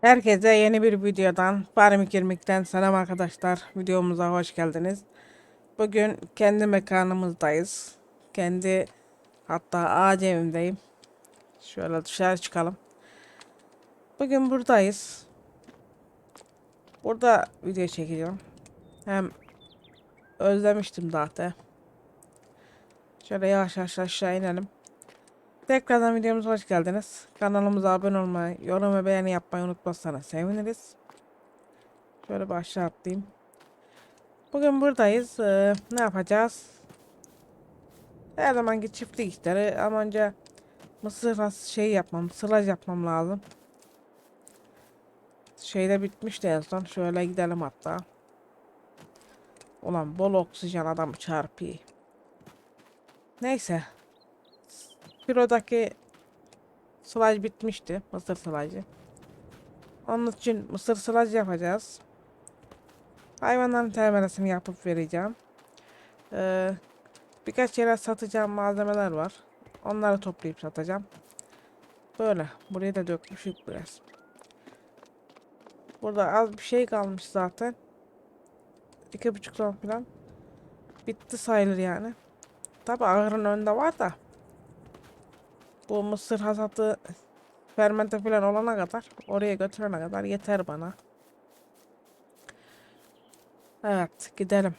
Herkese yeni bir videodan Farmik İrmik'ten selam arkadaşlar. Videomuza hoş geldiniz. Bugün kendi mekanımızdayız. Kendi hatta ağaç evimdeyim. Şöyle dışarı çıkalım. Bugün buradayız. Burada video çekeceğim. Hem özlemiştim zaten. Şöyle yavaş yavaş aşağı inelim. Tekrardan videomuza hoş geldiniz. Kanalımıza abone olmayı, yorum ve beğeni yapmayı unutmazsanız seviniriz. Şöyle bir aşağı atlayayım. Bugün buradayız. Ee, ne yapacağız? Her zamanki çiftlik işleri ama önce mısır şey yapmam, sılaj yapmam lazım. Şeyde bitmişti en son. Şöyle gidelim hatta. Ulan bol oksijen adam çarpıyor. Neyse. Bürodaki sılaj bitmişti. Mısır sılajı. Onun için mısır sılaj yapacağız. Hayvanların termelesini yapıp vereceğim. Ee, birkaç yere satacağım malzemeler var. Onları toplayıp satacağım. Böyle. Buraya da dökmüşük biraz. Burada az bir şey kalmış zaten. İki buçuk ton falan. Bitti sayılır yani. Tabi ahırın önünde var da. Bu mısır hasatı fermente falan olana kadar oraya götürene kadar yeter bana. Evet gidelim.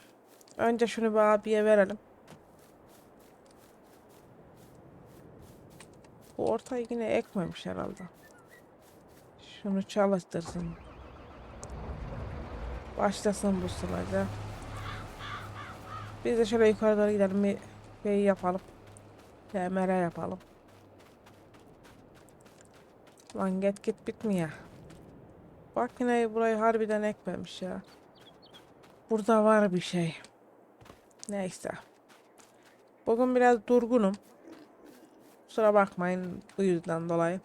Önce şunu bir abiye verelim. Bu ortayı yine ekmemiş herhalde. Şunu çalıştırsın. Başlasın bu sıraca. Biz de şöyle yukarı doğru gidelim bir şey yapalım. TMR yapalım. Lan git git bitmiyor. Bak yine burayı harbiden ekmemiş ya. Burada var bir şey. Neyse. Bugün biraz durgunum. Kusura bakmayın bu yüzden dolayı.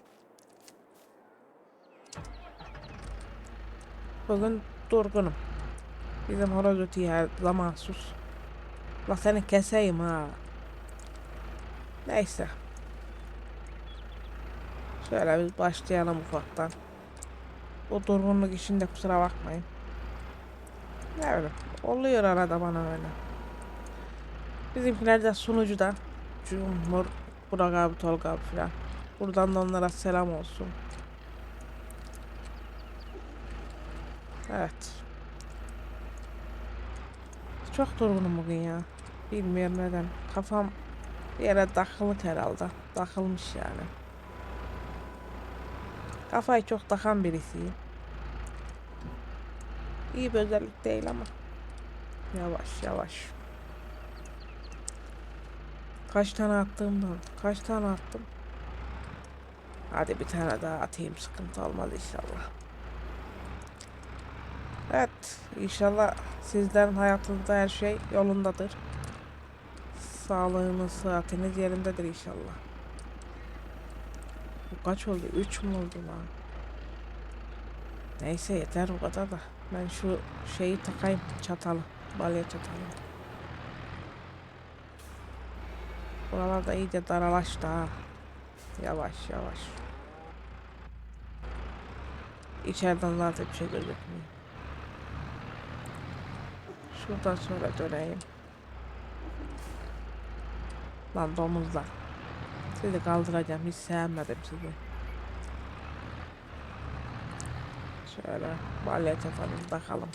Bugün durgunum. Bizim horoz ötüyor her zaman sus. La seni keseyim ha. Neyse. Şöyle biz başlayalım ufaktan. Bu durgunluk işinde kusura bakmayın. Ne öyle? Oluyor arada bana öyle. Bizimkiler de sunucuda. Cumhur, Burak abi, Tolga abi filan. Buradan da onlara selam olsun. Evet. Çok durgunum bugün ya. Bilmiyorum neden. Kafam bir yere takılı herhalde. Takılmış yani. Kafayı çok takan birisiyim. İyi bir özellik değil ama. Yavaş yavaş. Kaç tane attığımdan? Kaç tane attım? Hadi bir tane daha atayım. Sıkıntı olmaz inşallah. Evet. inşallah sizlerin hayatınızda her şey yolundadır. Sağlığınız, sıhhatiniz yerindedir inşallah. Kaç oldu? 3 mü oldu lan? Neyse yeter o kadar da. Ben şu şeyi takayım çatalı. Balya çatalı. Buralarda iyice daralaştı ha. Yavaş yavaş. İçeriden zaten bir şey gözükmüyor. Şuradan sonra döneyim. Lan domuzlar. Sizi kaldıracağım. Hiç sevmedim sizi. Şöyle balya çatalım takalım.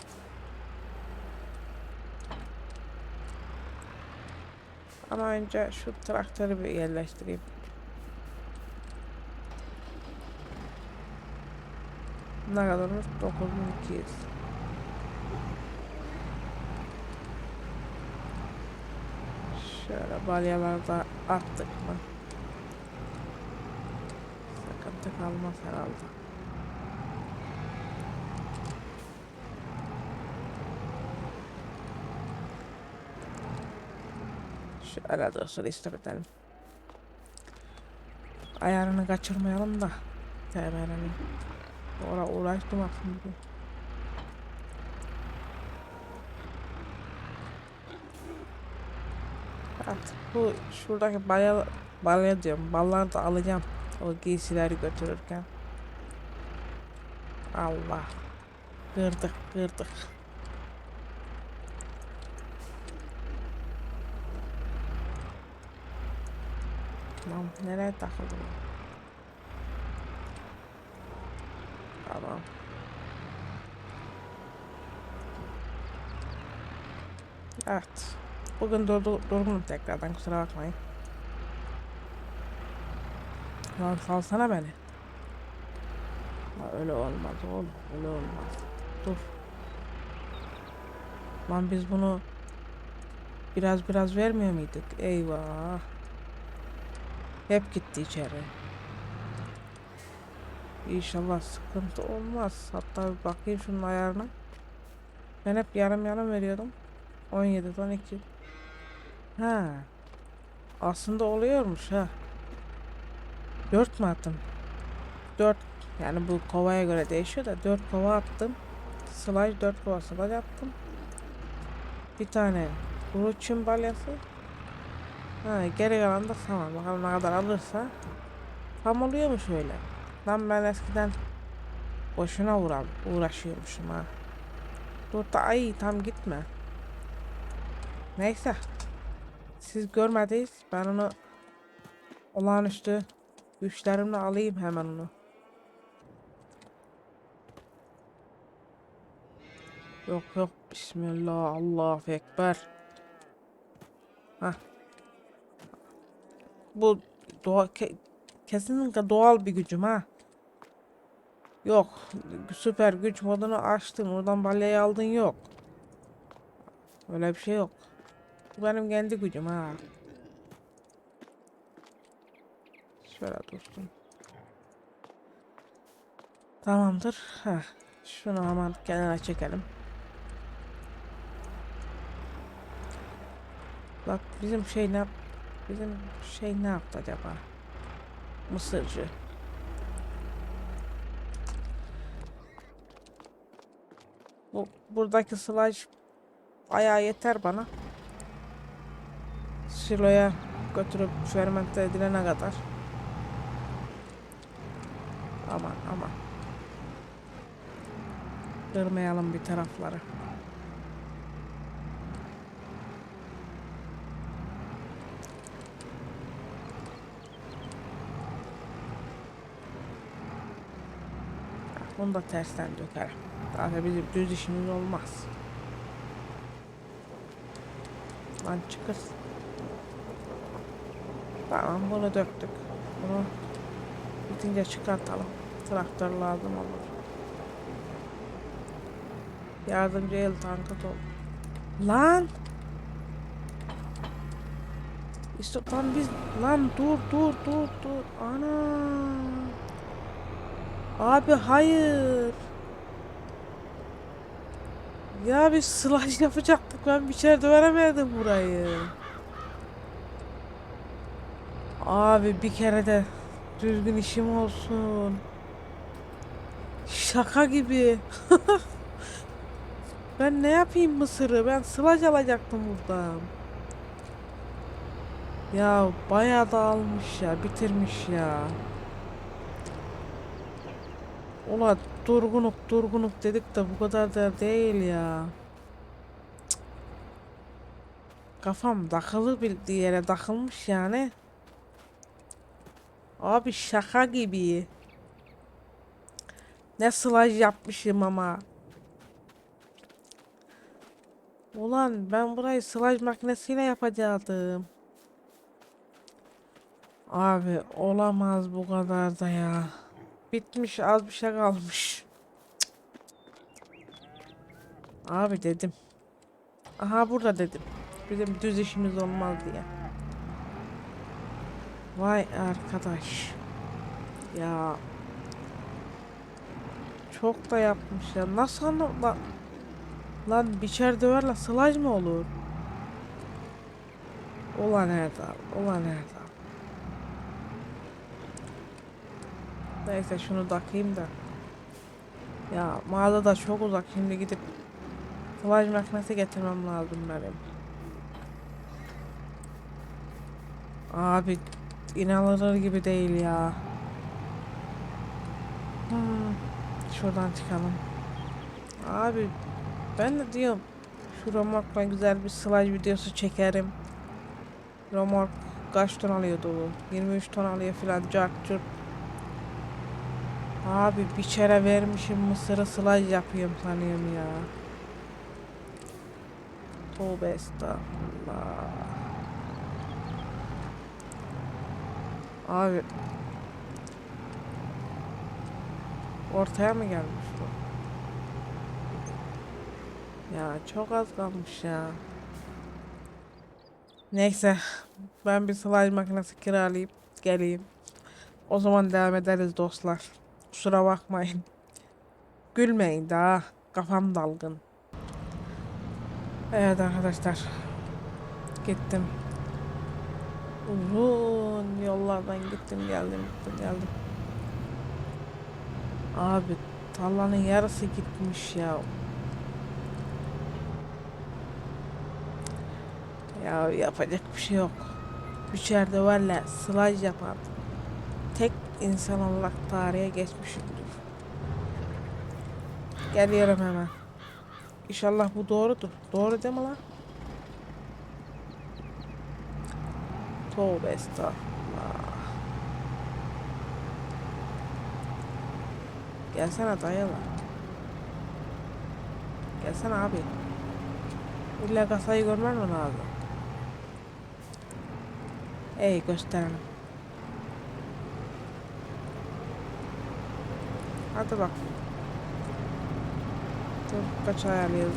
Ama önce şu traktörü bir yerleştireyim. Ne kadarmış? 9200. Şöyle balyaları da attık mı? Sıkıntı kalmaz herhalde. Şöyle dursun istop edelim. Ayarını kaçırmayalım da. TMR'nin. Ora uğraştım aslında. Evet, bu şuradaki balya, balya diyorum. Balları da alacağım. O giysileri götürürken. Allah. Kırdık kırdık. Lan nereye takıldım? Tamam. Evet. Bugün durdu, durgunum tekrardan kusura bakmayın. Lan salsana beni. Ya öyle olmaz oğlum. Öyle olmaz. Dur. Lan biz bunu biraz biraz vermiyor muyduk? Eyvah. Hep gitti içeri. İnşallah sıkıntı olmaz. Hatta bir bakayım şunun ayarına. Ben hep yarım yarım veriyordum. 17 12. Ha. Aslında oluyormuş ha. 4 mü attım? 4 yani bu kovaya göre değişiyor da 4 kova attım. Slaj 4 kova slaj attım. Bir tane kuru çim balyası. Ha, geri kalan da tamam. Bakalım ne kadar alırsa. Tam oluyormuş öyle. Lan ben eskiden boşuna uğra uğraşıyormuşum ha. Dur da ay tam gitme. Neyse. Siz görmediniz. Ben onu olağanüstü güçlerimle alayım hemen onu. Yok yok. Bismillah. Allahu Ekber. Hah. Bu doğa, ke- kesinlikle doğal bir gücüm ha. Yok. Süper güç modunu açtın. Oradan balyayı aldın yok. Öyle bir şey yok. Bu benim kendi gücüm ha. Şöyle dostum. Tamamdır. Heh. Şunu hemen kenara çekelim. Bak bizim şey ne bizim şey ne yaptı acaba? Mısırcı. Bu buradaki slaj bayağı yeter bana. Siloya götürüp fermente edilene kadar. Aman aman. Kırmayalım bir tarafları. Bunu da tersten dökerim. Zaten bizim düz işimiz olmaz. Lan çıkır. Tamam bunu döktük. Bunu bitince çıkartalım. Traktör lazım olur. Yardımcı el tankı top. Lan! İşte lan biz lan dur dur dur dur. Ana! Abi hayır. Ya biz slash yapacaktık. Ben bir içeride veremedim burayı. Abi bir kere de düzgün işim olsun. Şaka gibi. ben ne yapayım mısırı? Ben slash alacaktım buradan. Ya bayağı da almış ya. Bitirmiş ya. Ulan durgunuk durgunuk dedik de bu kadar da değil ya. Kafam takılı bir yere takılmış yani. Abi şaka gibi. Ne sılaj yapmışım ama. Ulan ben burayı sılaj makinesiyle yapacaktım. Abi olamaz bu kadar da ya. Bitmiş az bir şey kalmış. Abi dedim. Aha burada dedim. Bizim düz işimiz olmaz diye. Vay arkadaş. Ya. Çok da yapmış ya. Nasıl anla... Lan, lan biçer döverle sılaj mı olur? Ulan Erdal. Ulan Erdal. Neyse şunu takayım da. Ya mağaza çok uzak şimdi gidip sılaj makinesi getirmem lazım benim. Abi inanılır gibi değil ya. Hmm, şuradan çıkalım. Abi ben de diyorum şu romorkla güzel bir slide videosu çekerim. Romork kaç ton alıyordu bu? 23 ton alıyor filan cart curt. Abi bir çere vermişim mısırı slide yapıyorum sanıyorum ya. Tövbe estağfurullah. Abi Ortaya mı gelmiş bu? Ya çok az kalmış ya. Neyse. Ben bir slime makinesi kiralayıp geleyim. O zaman devam ederiz dostlar. Kusura bakmayın. Gülmeyin daha. Kafam dalgın. Evet arkadaşlar. Gittim. Uzun yollardan gittim geldim gittim geldim. Abi tarlanın yarısı gitmiş ya. Ya yapacak bir şey yok. İçeride valla sılaj yapardım. Tek insan olarak tarihe geçmişimdir. Geliyorum hemen. İnşallah bu doğrudur. Doğru değil mi lan? Tövbe estağfurullah. Gelsene dayalı. Gelsene abi. İlla kasayı görmen mi lazım? Ey gösterelim. Hadi bak. Dur kaç ayarlayalım.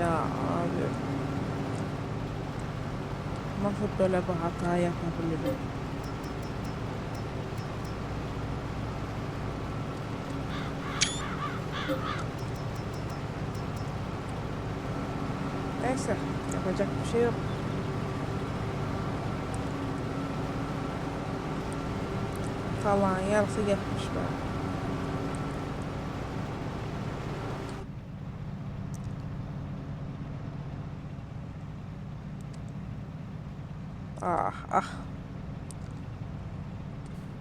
Ya abi. Nasıl böyle bir hata yapabilirim? Neyse yapacak bir şey yok. Falan yarısı gitmiş be. Ah ah.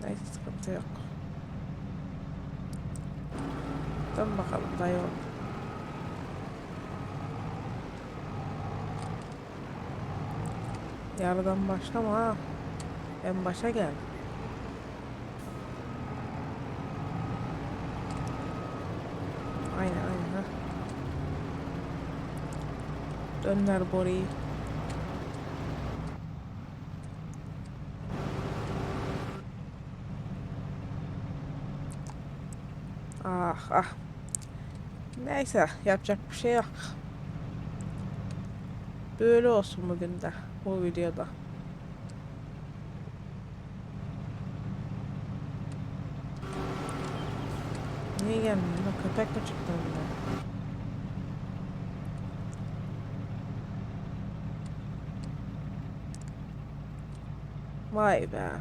Neyse sıkıntı yok. Dön bakalım dayı oğlum. Yarıdan başlama ha. En başa gel. Aynen aynen ha. Dönler boruyu. Ah ah. Neyse yapacak bir şey yok. Böyle olsun bugün de bu videoda. Niye gelmiyor? Köpek mi çıktı önüne? Vay be.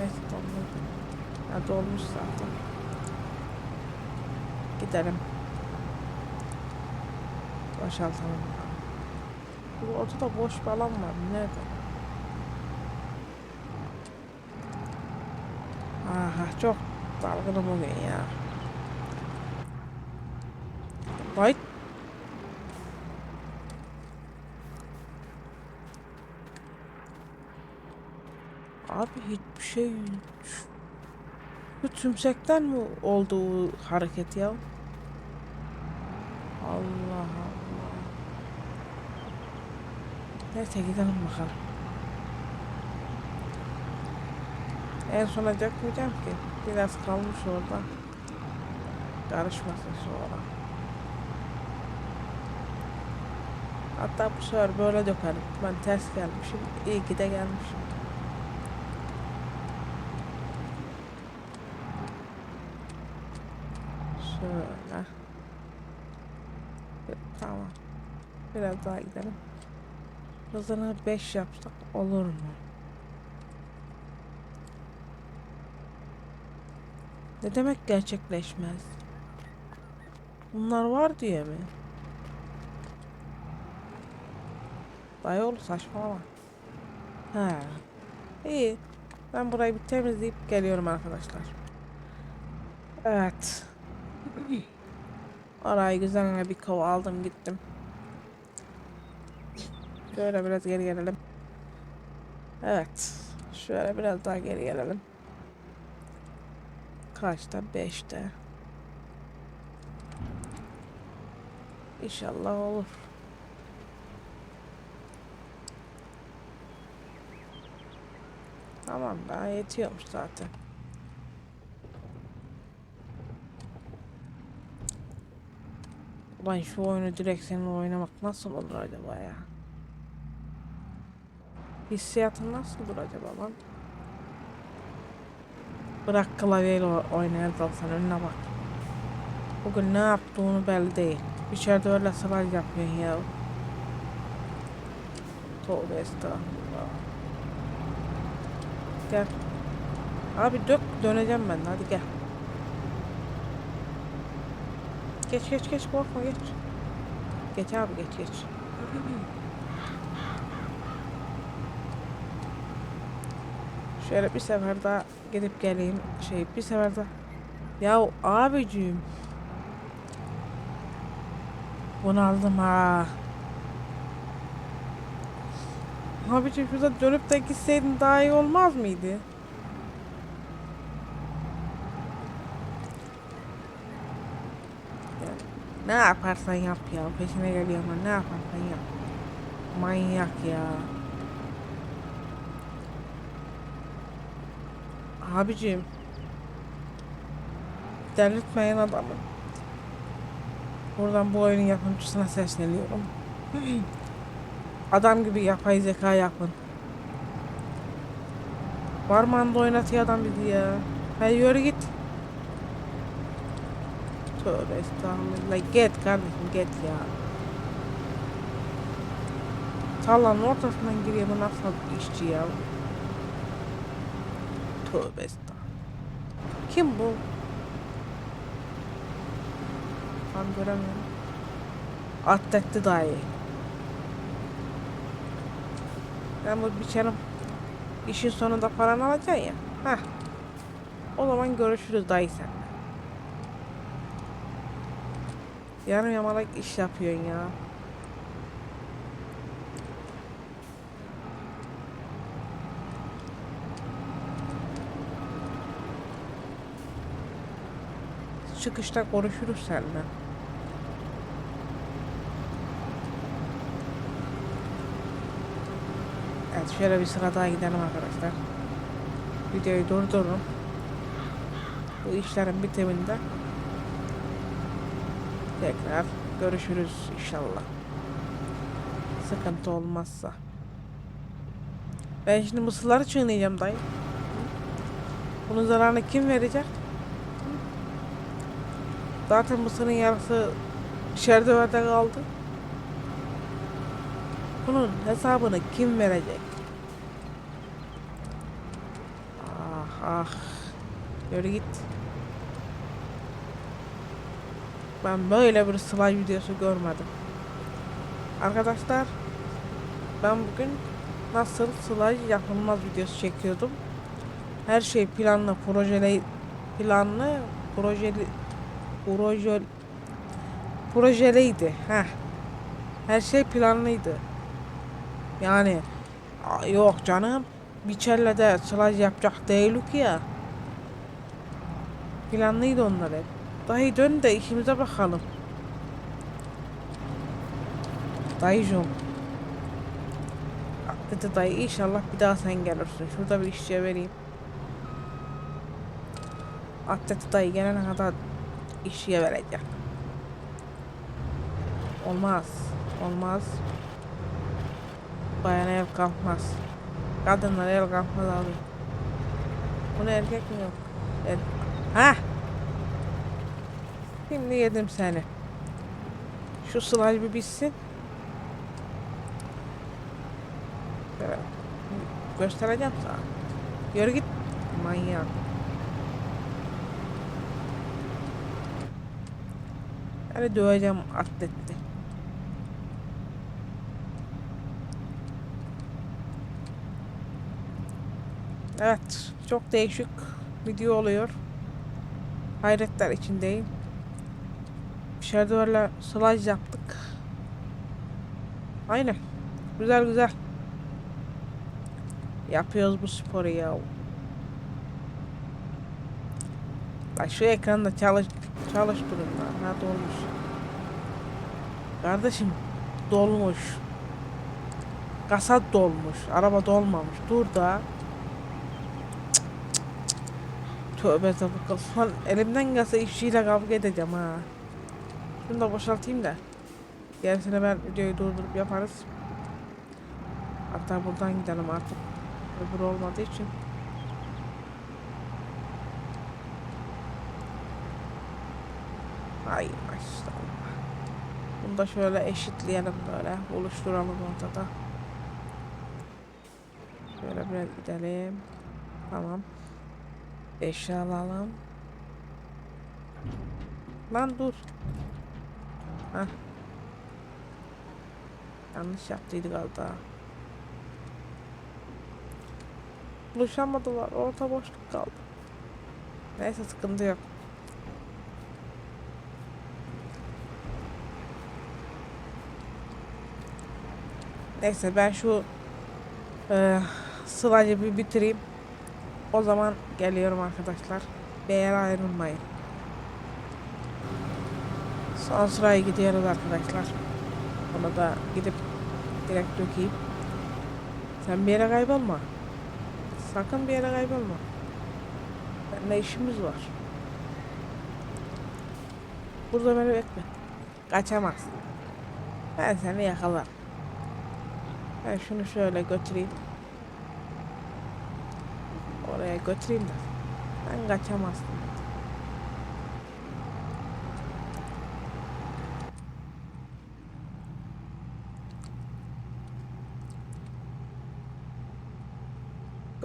Evet dolmuş. Ya dolmuş zaten. Gidelim. Boşaltalım. Bu ortada boş bir alan var. Nerede? Aha çok dalgınım bugün ya. Vay. Abi hiçbir şey bu tümsekten mi oldu o hareket ya? Allah Allah. Neyse gidelim bakalım. En sona dökmeyeceğim ki. Biraz kalmış orada. Karışmasın sonra. Hatta bu sefer böyle dökerim. Ben ters gelmişim. İyi ki de gelmişim. Şöyle. Tamam. Biraz daha gidelim. Hızını 5 yapsak olur mu? Ne demek gerçekleşmez? Bunlar var diye mi? Dayı oğlu saçmalama. He. İyi. Ben burayı bir temizleyip geliyorum arkadaşlar. Evet. Arayı güzelce bir kova aldım gittim. Şöyle biraz geri gelelim. Evet. Şöyle biraz daha geri gelelim. Kaçta? Beşte. İnşallah olur. Tamam daha yetiyormuş zaten. Ulan şu oyunu direkt seninle oynamak nasıl olur acaba ya? Hissiyatın nasıldır acaba lan? Bırak klavyeyle oynayalım sen önüne bak. Bugün ne yaptığını belli değil. İçeride öyle sıralar yapıyorsun ya. Tövbe estağfurullah. Gel. Abi dök döneceğim ben hadi gel. Geç geç geç korkma geç. Geç abi geç geç. Şöyle bir sefer daha gidip geleyim. Şey bir sefer daha. Ya abicim. Bunaldım ha. Abicim şurada dönüp de gitseydin daha iyi olmaz mıydı? Ya, ne yaparsan yap ya. Peşine geliyor ama ne yaparsan yap. Manyak ya. Abicim. Delirtmeyin adamı. Buradan bu oyunun yapımcısına sesleniyorum. Adam gibi yapay zeka yapın. Parmağında oynatıyor adam bizi ya. Hadi yürü git. Tövbe estağfurullah. Git kardeşim git ya. Tarlanın ortasından giriyor bu nasıl işçi ya. Tövbe estağfurullah. Kim bu? Tam göremiyorum. Atletti dayı. Ben bu biçerim. İşin sonunda paranı alacaksın ya. Heh. O zaman görüşürüz dayı sen. Yarım yamalak iş yapıyorsun ya. Çıkışta konuşuruz seninle. Evet şöyle bir sıra daha gidelim arkadaşlar. Videoyu durdurun. Bu işlerin bitiminde tekrar görüşürüz inşallah. Sıkıntı olmazsa. Ben şimdi mısırları çiğneyeceğim dayı. Bunun zararını kim verecek? Zaten mısırın yarısı şerdöverde kaldı. Bunun hesabını kim verecek? Ah ah. Yürü git. Ben böyle bir slime videosu görmedim. Arkadaşlar ben bugün nasıl slime yapılmaz videosu çekiyordum. Her şey planlı, projeli, planlı, projeli, proje, projeliydi. Heh. Her şey planlıydı. Yani yok canım. Biçerle de slime yapacak değilik ya. Planlıydı onlar hep. Dayı dön de işimize bakalım. Dayıcım. Dedi dayı inşallah bir daha sen gelirsin. Şurada bir işçiye vereyim. Atleti dayı gelene kadar işçiye verecek. Olmaz. Olmaz. Bayan el kalkmaz. Kadınlar el kalkmaz abi. Bu ne erkek mi yok? Er ha? Şimdi yedim seni. Şu slime bir bitsin. Göstereceğim sana. Yürü git. Manyak. Hani döveceğim atletti. Evet, çok değişik video oluyor. Hayretler içindeyim. Dışarıda böyle slaj yaptık. Aynen. Güzel güzel. Yapıyoruz bu sporu ya. Bak şu ekranda çalış çalış durumlar. Ha dolmuş. Kardeşim dolmuş. Kasa dolmuş. Araba dolmamış. Dur da. Cık, cık, cık. Tövbe tövbe. Lan elimden gelse işçiyle kavga edeceğim ha. Şunu da boşaltayım da. Gerisini ben videoyu durdurup yaparız. Hatta buradan gidelim artık. Öbür olmadığı için. Ay maşallah. Bunu da şöyle eşitleyelim böyle. Buluşturalım ortada. Şöyle biraz gidelim. Tamam. Eşya alalım. Lan dur. Hah. Yanlış yaptıydı galiba. Buluşamadılar. Orta boşluk kaldı. Neyse sıkıntı yok. Neyse ben şu eee sılacı bir bitireyim. O zaman geliyorum arkadaşlar. Yere ayrılmayın. Son sıraya gidiyoruz arkadaşlar. Ona da gidip direkt dökeyim. Sen bir yere kaybolma. Sakın bir yere kaybolma. Ne işimiz var? Burada beni bekle. Kaçamazsın. Ben seni yakalarım. Ben şunu şöyle götüreyim. Oraya götüreyim de. Ben kaçamazsın.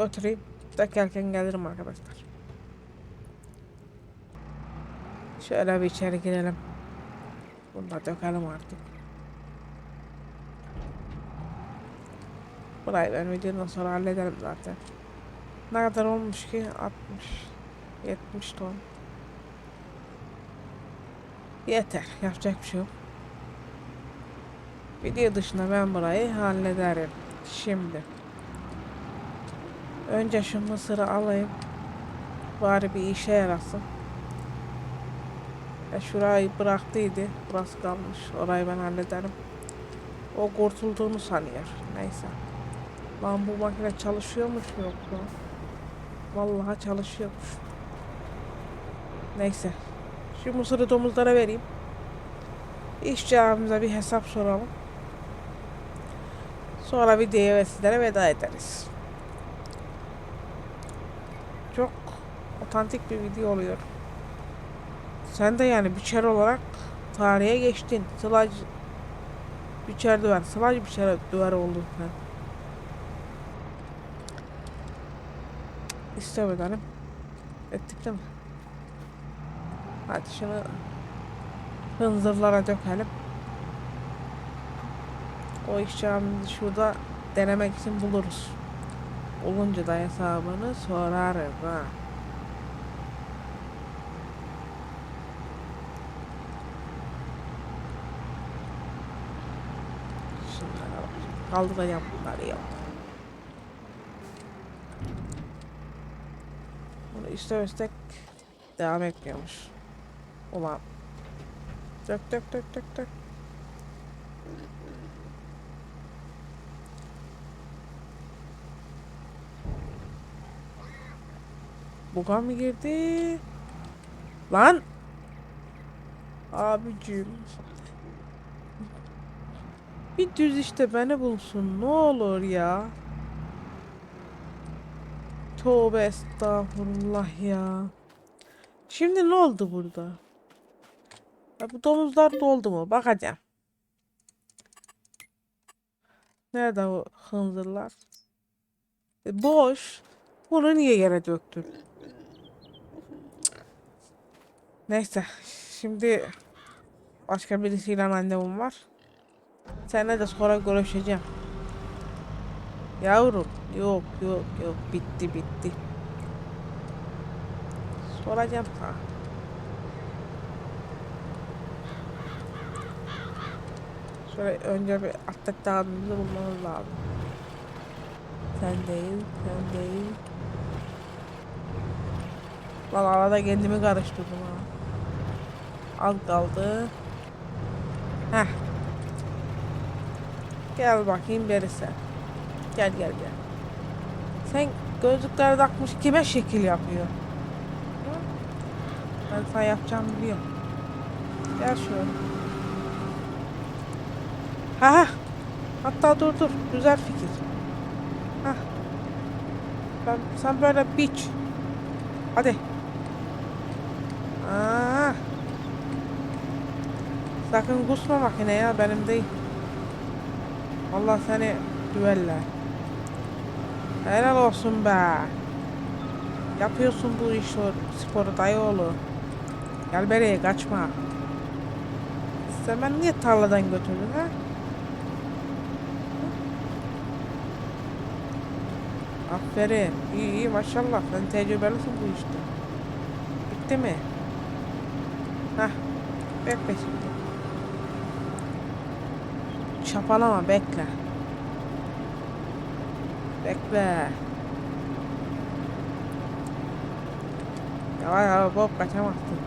Götüreyim. Dökerken gelirim arkadaşlar. Şöyle bir içeri girelim. Bunu da dökelim artık. Burayı ben videodan sonra hallederim zaten. Ne kadar olmuş ki? 60 70 ton. Yeter. Yapacak bir şey yok. Video dışında ben burayı hallederim. Şimdi. Önce şu mısırı alayım. Bari bir işe yarasın. Ya şurayı bıraktıydı. Burası kalmış. Orayı ben hallederim. O kurtulduğunu sanıyor. Neyse. Lan bu makine çalışıyormuş yoksa. Vallahi çalışıyormuş. Neyse. Şu mısırı domuzlara vereyim. İşçi abimize bir hesap soralım. Sonra videoya ve sizlere veda ederiz. Çok otantik bir video oluyor. Sen de yani biçer olarak tarihe geçtin. Sılaj biçer düver. Sılaj biçer düver oldun sen. İstemedim. Ettik değil mi? Hadi şunu hınzırlara dökelim. O işçilerimizi şurada denemek için buluruz. Olunca da hesabını sorarız ha. Şunlara bak. Kaldıracağım bunları ya. Bunu istemesek devam etmiyormuş. Ulan. Dök dök dök dök dök. Buga mı girdi? Lan! Abicim. Bir düz işte beni bulsun ne olur ya. Tövbe estağfurullah ya. Şimdi ne oldu burada? Ya bu domuzlar doldu mu? Bakacağım. Nerede o hınzırlar? E, boş. Bunu niye yere döktün? Neyse. Şimdi Başka birisiyle randevum var. Seninle de sonra görüşeceğim. Yavrum yok yok yok bitti bitti. Soracağım sana. Şöyle önce bir atlet dağımızı bulmamız lazım. Sen değil, sen değil. Lan arada kendimi karıştırdım ha. Az kaldı. Heh. Gel bakayım birisi. Gel gel gel. Sen gözlükleri takmış kime şekil yapıyor? Ben sana yapacağımı biliyorum. Gel şöyle. Ha ha. Hatta dur dur. Güzel fikir. Ha. Ben, sen böyle biç. Hadi. Sakın kusma makine ya benim değil. Allah seni düveller. Helal olsun be. Yapıyorsun bu işi sporu dayıoğlu. Gel bereye kaçma. Sen beni niye tarladan götürdün ha? Aferin. İyi iyi maşallah. Sen tecrübelisin bu işte. Bitti mi? Hah. Bekle şimdi. Çapalama bekle. Bekle. Yavaş yavaş Bob kaçamazsın.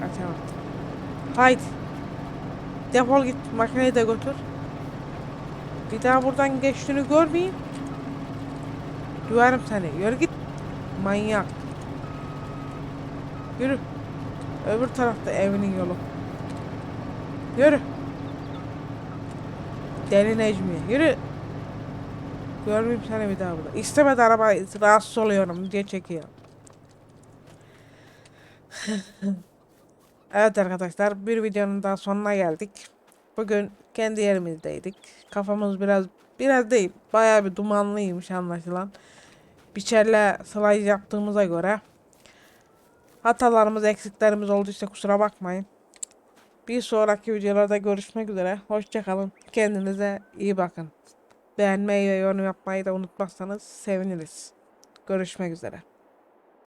Kaçamazsın. Haydi. Defol git makineyi de götür. Bir daha buradan geçtiğini görmeyeyim. Duyarım seni. Yürü git. Manyak. Yürü. Öbür tarafta evinin yolu. Yürü. Deli Necmi. Yürü. Görmeyeyim seni bir daha burada. İstemedi araba rahatsız oluyorum diye çekiyor. evet arkadaşlar bir videonun daha sonuna geldik. Bugün kendi yerimizdeydik. Kafamız biraz biraz değil bayağı bir dumanlıymış anlaşılan. Biçerle slide yaptığımıza göre hatalarımız eksiklerimiz olduysa kusura bakmayın. Bir sonraki videolarda görüşmek üzere. Hoşçakalın. Kendinize iyi bakın. Beğenmeyi ve yorum yapmayı da unutmazsanız seviniriz. Görüşmek üzere.